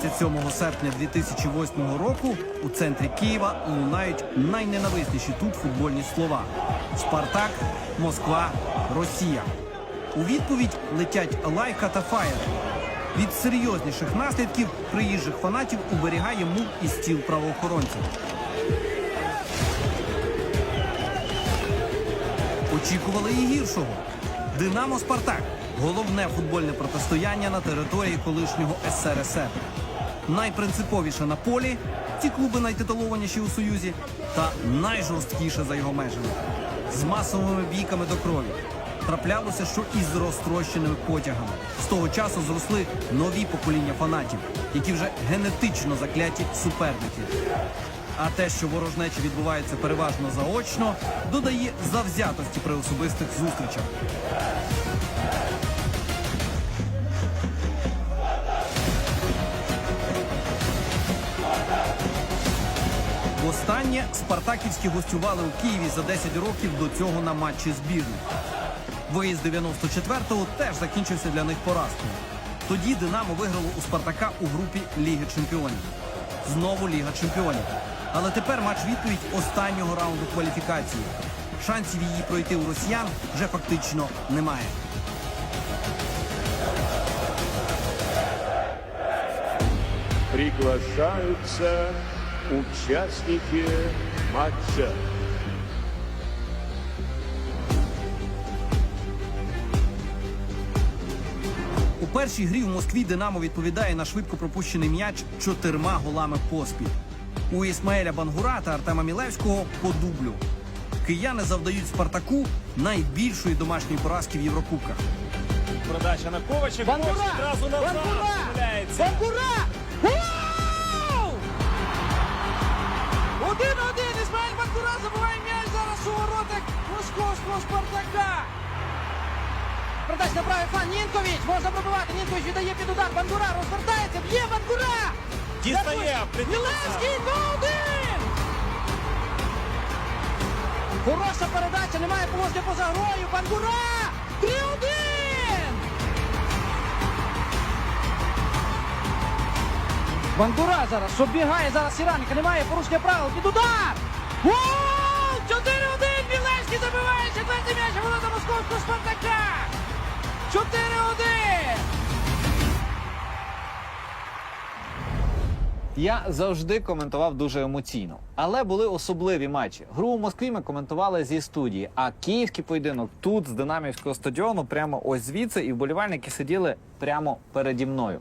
27 серпня 2008 року у центрі Києва лунають найненависніші тут футбольні слова: Спартак, Москва, Росія. У відповідь летять лайка та фаєр. Від серйозніших наслідків приїжджих фанатів уберігає мук і стіл правоохоронців. Очікували і гіршого. Динамо Спартак головне футбольне протистояння на території колишнього СРСР. Найпринциповіше на полі ці клуби найтитулованіші у Союзі, та найжорсткіше за його межами з масовими бійками до крові. Траплялося, що із розтрощеними потягами. З того часу зросли нові покоління фанатів, які вже генетично закляті суперники. А те, що ворожнеча відбувається переважно заочно, додає завзятості при особистих зустрічах. Востаннє спартаківські гостювали у Києві за 10 років до цього на матчі збірних. Виїзд 94-го теж закінчився для них поразкою. Тоді Динамо виграло у Спартака у групі Ліги Чемпіонів. Знову Ліга Чемпіонів. Але тепер матч відповідь останнього раунду кваліфікації. Шансів її пройти у росіян вже фактично немає. Приглашаются участники матча. У першій грі в Москві Динамо відповідає на швидко пропущений м'яч чотирма голами поспіль. У Ісмаеля Бангура та Артема Мілевського по дублю. Кияни завдають Спартаку найбільшої домашньої поразки в Єврокубках. Передача на Ковача. Бандура! Ковач Одразу Один-один! Ісмаїль Бандура забиває м'яч зараз у воротах московського Спартака. Передача на правий фланг. Нінкович. Можна пробивати. Нінкович віддає під удар. Бандура розвертається. Б'є Бандура! Дістає. Мілевський 2-1! Хороша передача, немає положення поза грою. Бандура! Бандура зараз оббігає зараз Сіраника, немає порушення правил. Під удар! Гол! 4-1! Білецький забиває четвертий м'яч ворота московського Спартака! 4-1! Я завжди коментував дуже емоційно, але були особливі матчі. Гру у Москві ми коментували зі студії, а київський поєдинок тут з динамівського стадіону, прямо ось звідси, і вболівальники сиділи прямо переді мною.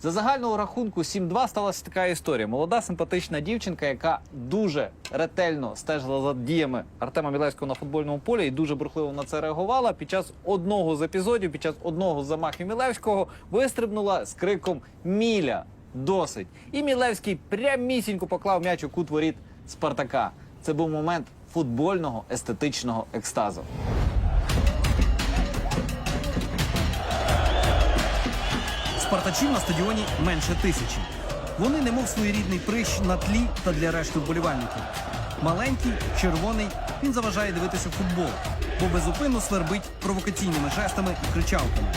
За загального рахунку 7-2 сталася така історія. Молода симпатична дівчинка, яка дуже ретельно стежила за діями Артема Мілевського на футбольному полі і дуже бурхливо на це реагувала. Під час одного з епізодів, під час одного з замахів Мілевського, вистрибнула з криком Міля. Досить. І Мілевський прямісінько поклав м'яч у кут воріт Спартака. Це був момент футбольного естетичного екстазу. Спартачів на стадіоні менше тисячі. Вони немов своєрідний прищ на тлі та для решти вболівальників. Маленький, червоний, він заважає дивитися футбол, бо безупинно свербить провокаційними жестами і кричалками.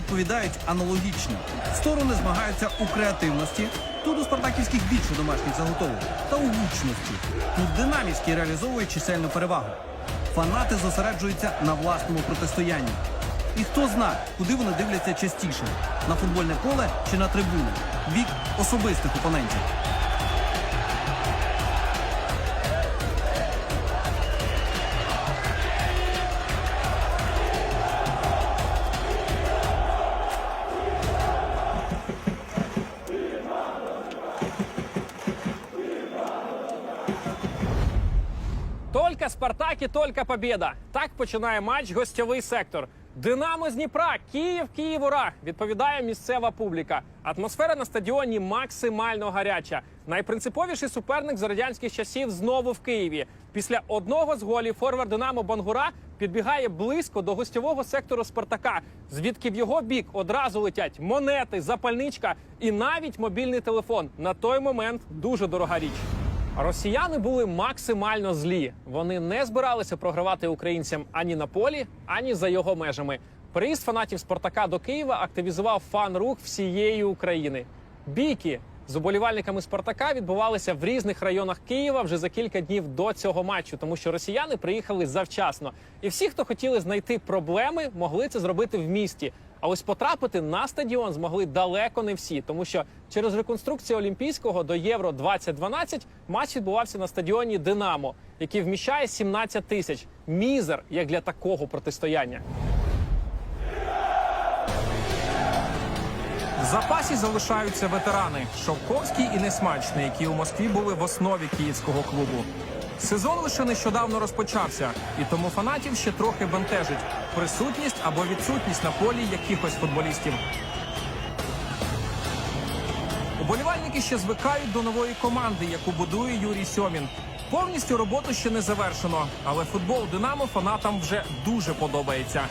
Відповідають аналогічно. Сторони змагаються у креативності. Тут у спартаківських більше домашніх заготовок та у гучності. Тут динамівський реалізовує чисельну перевагу. Фанати зосереджуються на власному протистоянні. І хто зна, куди вони дивляться частіше на футбольне поле чи на трибуни, в бік особистих опонентів. Тільки Спартак і тільки побєда. Так починає матч гостьовий сектор. Динамо з Дніпра, Київ, Київ, ура! Відповідає місцева публіка. Атмосфера на стадіоні максимально гаряча. Найпринциповіший суперник з радянських часів знову в Києві. Після одного з голів форвард Динамо Бангура підбігає близько до гостьового сектору Спартака, звідки в його бік одразу летять монети, запальничка і навіть мобільний телефон. На той момент дуже дорога річ. Росіяни були максимально злі. Вони не збиралися програвати українцям ані на полі, ані за його межами. Приїзд фанатів Спартака до Києва активізував фан-рух всієї України. Бійки з уболівальниками Спартака відбувалися в різних районах Києва вже за кілька днів до цього матчу, тому що росіяни приїхали завчасно. І всі, хто хотіли знайти проблеми, могли це зробити в місті. А ось потрапити на стадіон змогли далеко не всі, тому що через реконструкцію Олімпійського до Євро 2012 матч відбувався на стадіоні Динамо, який вміщає 17 тисяч. Мізер як для такого протистояння. В запасі залишаються ветерани Шовковський і Несмачний, які у Москві були в основі київського клубу. Сезон лише нещодавно розпочався, і тому фанатів ще трохи бентежить присутність або відсутність на полі якихось футболістів. Уболівальники ще звикають до нової команди, яку будує Юрій Сьомін. Повністю роботу ще не завершено, але футбол Динамо фанатам вже дуже подобається.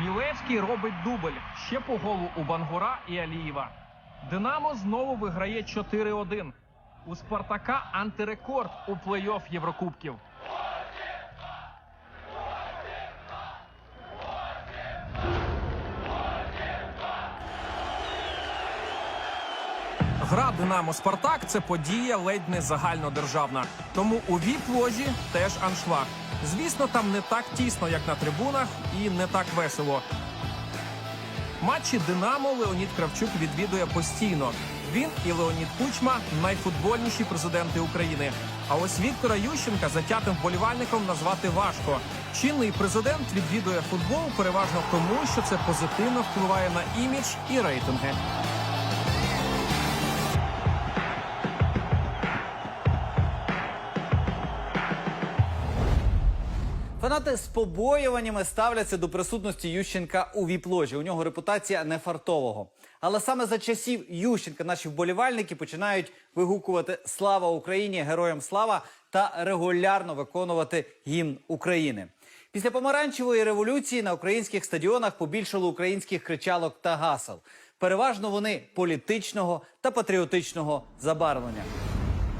Мілевський робить дубль ще по голу у Бангура і Алієва. Динамо знову виграє 4-1. У Спартака антирекорд у плей-офф Єврокубків. Гра Динамо Спартак це подія ледь не загальнодержавна. Тому у віп-ложі теж аншлаг. Звісно, там не так тісно, як на трибунах, і не так весело. Матчі Динамо Леонід Кравчук відвідує постійно. Він і Леонід Кучма найфутбольніші президенти України. А ось Віктора Ющенка затятим вболівальником назвати важко. Чинний президент відвідує футбол переважно тому, що це позитивно впливає на імідж і рейтинги. Фанати з побоюваннями ставляться до присутності Ющенка у віп-ложі. У нього репутація нефартового. Але саме за часів Ющенка наші вболівальники починають вигукувати Слава Україні! Героям слава та регулярно виконувати гімн України. Після помаранчевої революції на українських стадіонах побільшало українських кричалок та гасел. Переважно вони політичного та патріотичного забарвлення.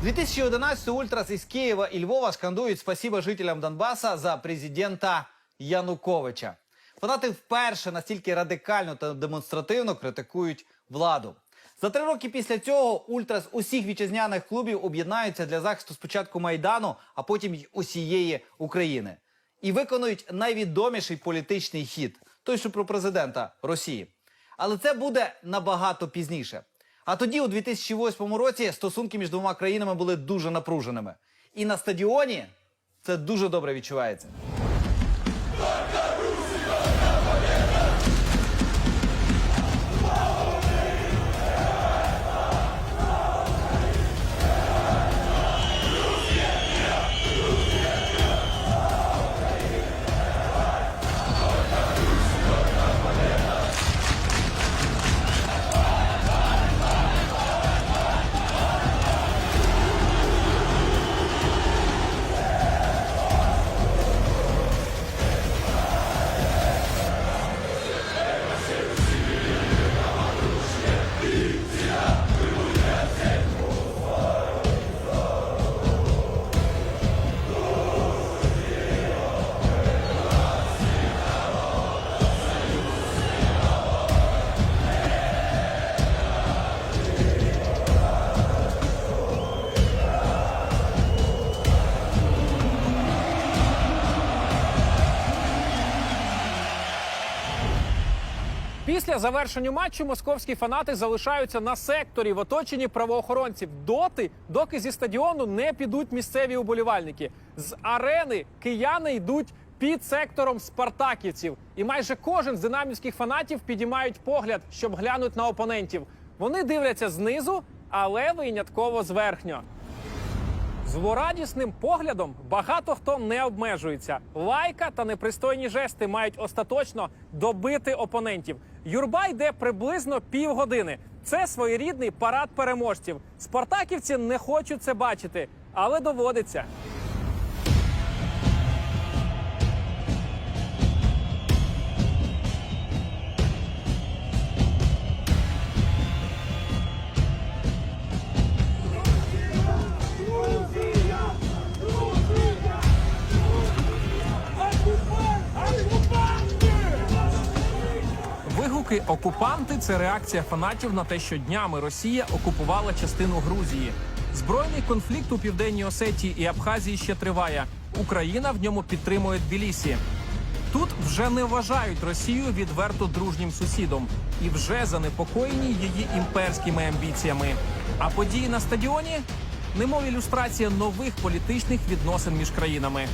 2011 ультрас із Києва і Львова скандують спасіба жителям Донбаса за президента Януковича. Фанати вперше настільки радикально та демонстративно критикують владу. За три роки після цього ультрас усіх вітчизняних клубів об'єднаються для захисту спочатку майдану, а потім й усієї України. І виконують найвідоміший політичний хід той, що про президента Росії. Але це буде набагато пізніше. А тоді, у 2008 році, стосунки між двома країнами були дуже напруженими. І на стадіоні це дуже добре відчувається. Після завершення матчу московські фанати залишаються на секторі в оточенні правоохоронців доти, доки зі стадіону не підуть місцеві уболівальники. З арени кияни йдуть під сектором спартаківців, і майже кожен з динамівських фанатів підіймають погляд, щоб глянути на опонентів. Вони дивляться знизу, але винятково зверхньо. Злорадісним поглядом багато хто не обмежується. Лайка та непристойні жести мають остаточно добити опонентів. Юрба йде приблизно півгодини. Це своєрідний парад переможців. Спартаківці не хочуть це бачити, але доводиться. Окупанти це реакція фанатів на те, що днями Росія окупувала частину Грузії. Збройний конфлікт у південній Осетії і Абхазії ще триває. Україна в ньому підтримує Тбілісі. Тут вже не вважають Росію відверто дружнім сусідом і вже занепокоєні її імперськими амбіціями. А події на стадіоні немов ілюстрація нових політичних відносин між країнами.